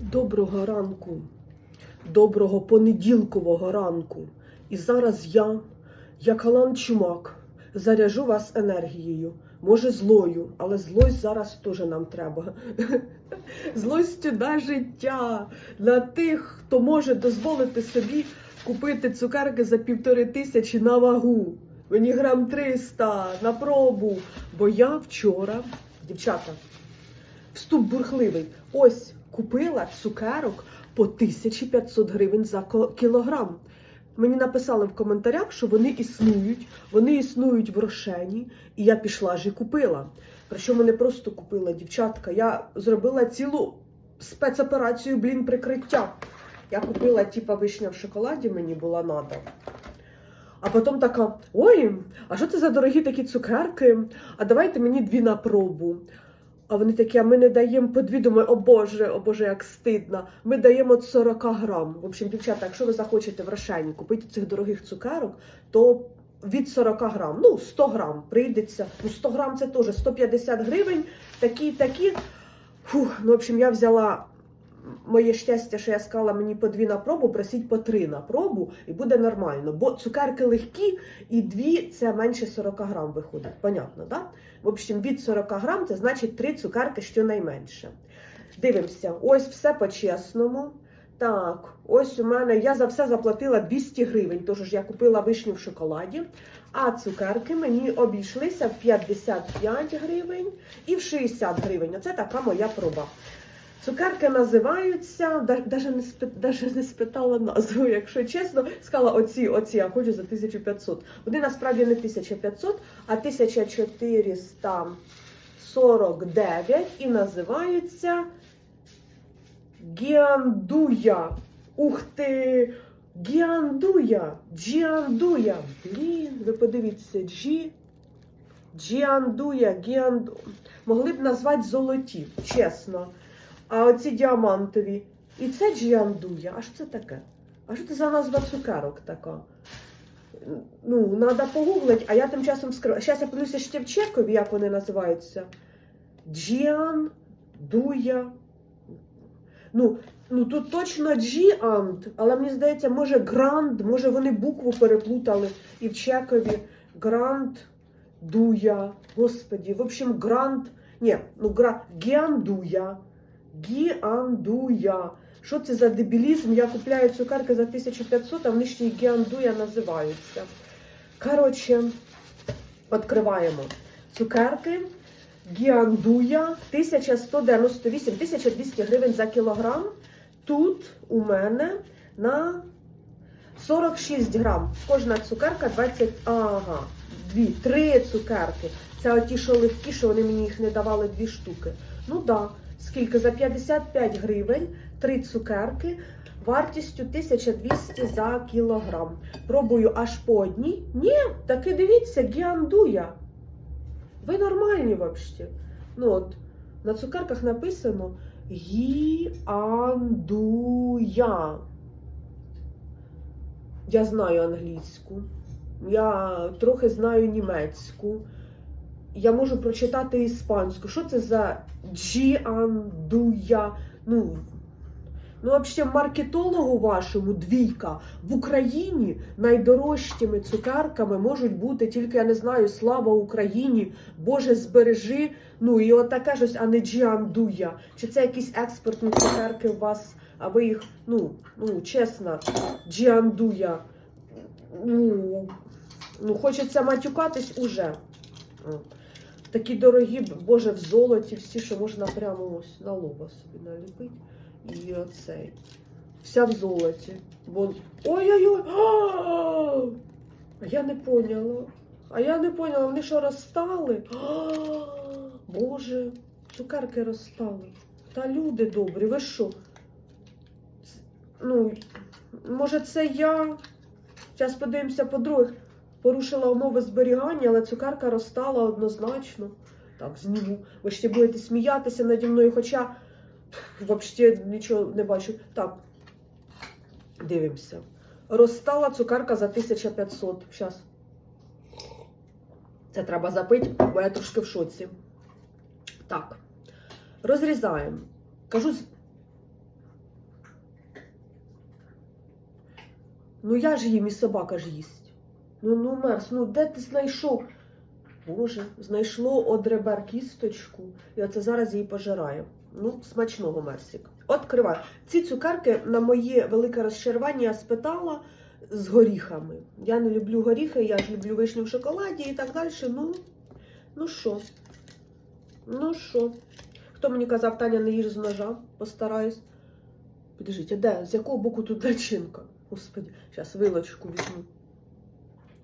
Доброго ранку, доброго понеділкового ранку. І зараз я, як Алан Чумак, заряжу вас енергією. Може, злою, але злость зараз теж нам треба. Злостю на життя, на тих, хто може дозволити собі купити цукерки за півтори тисячі на вагу. Мені грам 300 на пробу. Бо я вчора, дівчата, вступ бурхливий. Ось купила цукерок по 1500 гривень за кілограм. Мені написали в коментарях, що вони існують, вони існують в Рошені, і я пішла ж і купила. Причому не просто купила дівчатка, я зробила цілу спецоперацію, блін, прикриття. Я купила, типа, вишня в шоколаді, мені була надо. А потім така: ой, а що це за дорогі такі цукерки? А давайте мені дві на пробу. А вони такі, а ми не даємо по дві. Думаю, о Боже, о Боже, як стидно. Ми даємо от 40 грам. В общем, дівчата, якщо ви захочете в Рошені купити цих дорогих цукерок, то від 40 грам, ну 100 грам прийдеться. Ну 100 грам це теж 150 гривень. Такі, такі. Фух, ну, в общем, я взяла моє щастя, що я сказала мені по дві на пробу, просіть по три на пробу, і буде нормально. Бо цукерки легкі, і дві це менше 40 грам виходить. Понятно? Да? В общем, від 40 грам це значить три цукерки щонайменше. Дивимося, ось все по-чесному. Так, ось у мене я за все заплатила 200 гривень, тож ж я купила вишню в шоколаді. А цукерки мені обійшлися в 55 гривень і в 60 гривень. Оце така моя проба. Цукерки називаються, даже не, спи- даже не спитала назву, якщо чесно, сказала оці, оці, я хочу за 1500. Вони насправді не 1500, а 1449 і називаються Гіандуя. Ух ти! Гіандуя! Джіандуя! Блін, ви подивіться, Джі. Джіандуя, Гіанду. Могли б назвати золоті, чесно. А оці діамантові. І це джіандуя. А що це таке? А що це за назва цукерок така? Ну, треба погуглити, а я тим часом скрив. Зараз я подивлюся ще в Чекові, як вони називаються. Джіан, Дуя. Ну, ну тут точно Джіант, але мені здається, може Гранд, може вони букву переплутали і в Чекові Гранд, Дуя. Господі, в общем, Гранд. Ні, ну гра Гіандуя. Гіандуя. Що це за дебілізм? Я купляю цукерки за 1500, а вони ще й Гіандуя називаються. Коротше, відкриваємо. Цукерки Гіандуя 1198, 1200 гривень за кілограм. Тут у мене на 46 грам. Кожна цукерка 20. Ага, дві, три цукерки. Це оті, що легкі, що вони мені їх не давали дві штуки. Ну да, скільки? За 55 гривень, три цукерки. Вартістю 1200 за кілограм. Пробую аж по одній. Ні, таки дивіться, гіандуя. Ви нормальні взагалі. Ну от, на цукерках написано гіандуя. Я знаю англійську, я трохи знаю німецьку. Я можу прочитати іспанську. Що це за джіандуя? Ну, ну взагалі, маркетологу вашому двійка в Україні найдорожчими цукерками можуть бути тільки, я не знаю, слава Україні, Боже збережи. Ну і отаке щось, а не джіандуя. Чи це якісь експортні цукерки у вас, а ви їх, ну, ну чесно, джіандуя. Ну, ну, хочеться матюкатись уже. От. Такі дорогі, боже, в золоті, всі, що можна прямо ось на лоба собі наліпити. І оцей. Вся в золоті. Бо... Ой-ой-ой! А! Я не поняла. А я не поняла, вони що розстали? Боже, цукерки розстали. Та люди добрі, ви що? Ну, може, це я. Зараз подивимося по-друге. Порушила умови зберігання, але цукерка розстала однозначно. Так, зніму. Ви ще будете сміятися наді мною, хоча взагалі нічого не бачу. Так, дивимося. Розстала цукерка за 1500. Зараз. Це треба запити, бо я трошки в шоці. Так, розрізаємо. Кажу. Ну, я ж їм і собака ж їсть. Ну, ну, Мерс, ну де ти знайшов? Боже, знайшло од ребер кісточку, і оце зараз її пожирає. Ну, смачного Мерсік. Откривай. Ці цукерки на моє велике розчарування я спитала з горіхами. Я не люблю горіхи, я ж люблю вишню в шоколаді і так далі. Ну, ну що? Ну що? Хто мені казав, Таня, не їж з ножа? Постараюсь. А де? З якого боку тут начинка? Господи, зараз вилочку візьму.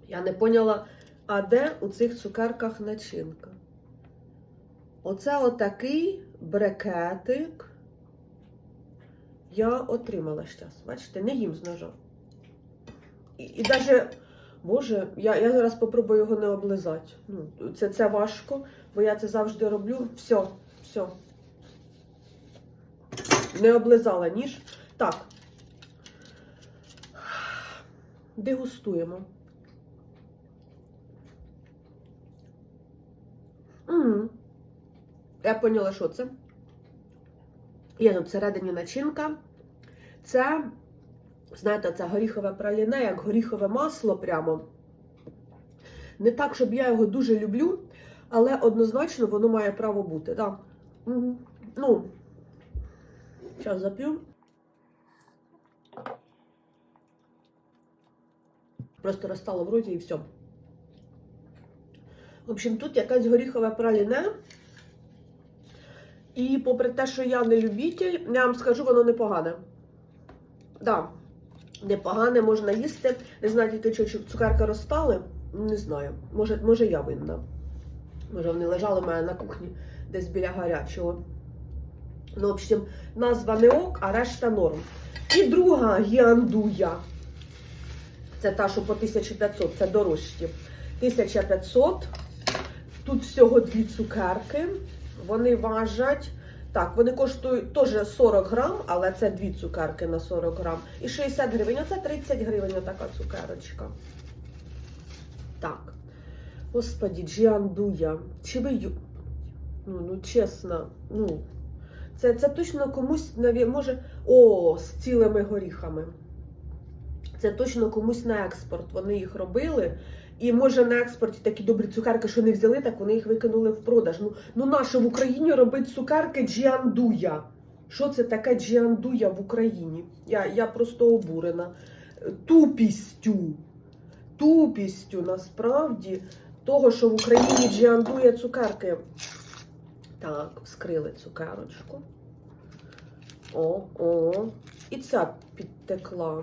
Я не поняла, а де у цих цукерках начинка? Оце отакий брекетик я отримала зараз. Бачите, не їм з ножа. І, і навіть, боже, я, я зараз спробую його не облизати. Ну, це, це важко, бо я це завжди роблю. Все, все. Не облизала ніж. Так. Дегустуємо. Я поняла, що це. Є тут всередині начинка. Це, знаєте, це горіхове праліне, як горіхове масло прямо. Не так, щоб я його дуже люблю, але однозначно воно має право бути. Да. Ну, зараз зап'ю. Просто розстало в роті і все. В общем, тут якась горіхове праліне. І попри те, що я не любитель, я вам скажу, воно непогане. Да, непогане, можна їсти. Не знаю, тільки що цукерки розстали. Не знаю. Може, може я винна. Може, вони лежали в мене на кухні десь біля гарячого. Ну, в общем, назва не ок, а решта норм. І друга гіандуя. Це та, що по 1500, це дорожчі. 1500. Тут всього дві цукерки. Вони важать. Так, вони коштують теж 40 грам, але це дві цукерки на 40 грам. І 60 гривень. Оце 30 гривень така цукерочка. Так. Господі, Джіандуя. Чи ви. Ну, ну чесно, ну. Це, це точно комусь наві... може. О, з цілими горіхами. Це точно комусь на експорт. Вони їх робили. І може на експорті такі добрі цукерки, що не взяли, так вони їх викинули в продаж. Ну, ну наше в Україні робить цукерки джіандуя. Що це таке джіандуя в Україні? Я, я просто обурена. Тупістю. Тупістю насправді того, що в Україні джіандуя цукерки. Так, вскрили цукерочку. О, о. І ця підтекла.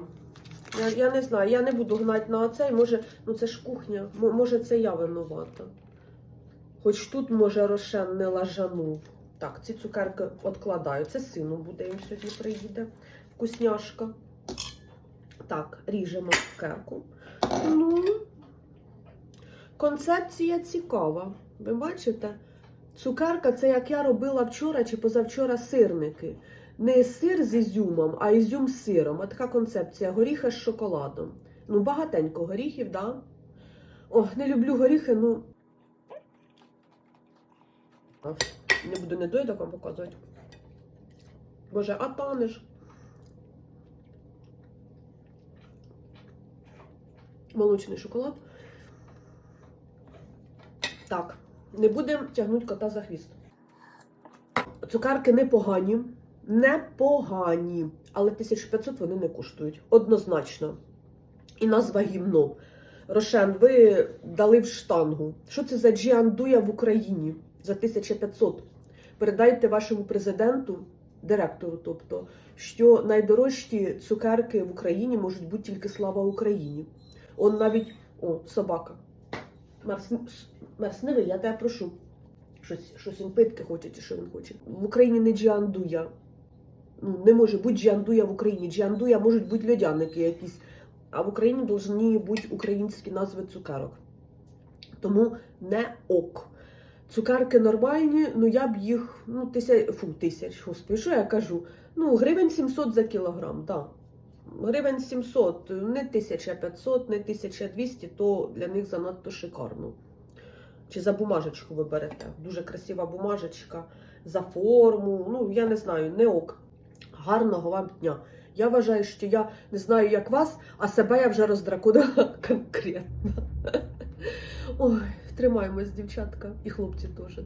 Я, я не знаю, я не буду гнати на оцей, може, ну це ж кухня, може це я винувата. Хоч тут, може, Рошен не лажанув. Так, ці цукерки відкладаю. Це сину буде, їм сьогодні приїде. Вкусняшка. Так, ріжемо цукерку. Ну, концепція цікава. Ви бачите? Цукерка це як я робила вчора чи позавчора сирники не сир з ізюмом, а ізюм з сиром. Ось така концепція. Горіхи з шоколадом. Ну, багатенько горіхів, да? О, не люблю горіхи, ну. Не буду недоїдок вам показувати. Боже, а танеш. Молочний шоколад. Так, не будемо тягнути кота за хвіст. Цукерки непогані непогані, але 1500 вони не коштують. Однозначно. І назва гімно. Рошен, ви дали в штангу. Що це за джіандуя в Україні за 1500? Передайте вашому президенту, директору, тобто, що найдорожчі цукерки в Україні можуть бути тільки слава Україні. Он навіть. О, собака. Мерс, Мерс я тебе прошу. Щось, щось він питки хоче, чи що він хоче. В Україні не джіандуя. Ну, не може бути джіандуя в Україні. Джіандуя можуть бути льодяники якісь, а в Україні повинні бути українські назви цукерок. Тому не ок. Цукерки нормальні, ну я б їх, ну, тисяч, фу, тисяч, господи, що я кажу? Ну, гривень 700 за кілограм, так. Да. Гривень 700, не 1500, не 1200, то для них занадто шикарно. Чи за бумажечку ви берете? Дуже красива бумажечка, за форму, ну, я не знаю, не ок. Гарного вам дня. Я вважаю, що я не знаю, як вас, а себе я вже роздраконила конкретно. Ой, тримаємось, дівчатка, і хлопці теж.